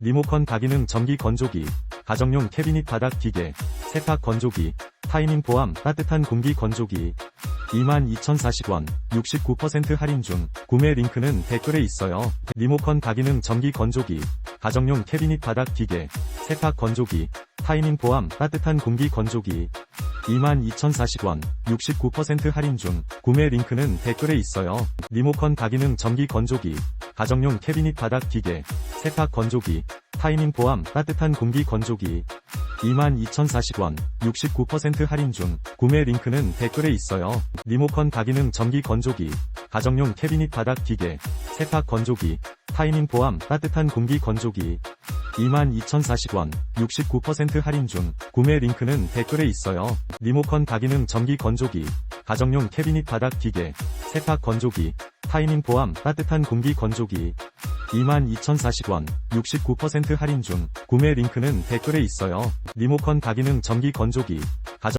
리모컨 다기능 전기 건조기, 가정용 캐비닛 바닥 기계, 세탁 건조기, 타이밍 포함 따뜻한 공기 건조기. 22,040원, 69% 할인 중, 구매 링크는 댓글에 있어요. 리모컨 다기능 전기 건조기, 가정용 캐비닛 바닥 기계, 세탁 건조기, 타이밍 포함 따뜻한 공기 건조기. 22,040원, 69% 할인 중, 구매 링크는 댓글에 있어요. 리모컨 다기능 전기 건조기, 가정용 캐비닛 바닥 기계, 세탁 건조기, 타이밍 포함 따뜻한 공기 건조기. 22,040원, 69% 할인 중, 구매 링크는 댓글에 있어요. 리모컨 다기능 전기 건조기, 가정용 캐비닛 바닥 기계, 세탁 건조기, 타이밍 포함 따뜻한 공기 건조기. 22,040원, 69% 할인 중, 구매 링크는 댓글에 있어요. 리모컨 다기능 전기 건조기, 가정용 캐비닛 바닥 기계, 세탁 건조기, 타이밍 포함 따뜻한 공기 건조기. 22,040원, 69% 할인 중, 구매 링크는 댓글에 있어요. 리모컨 다기능 전기 건조기,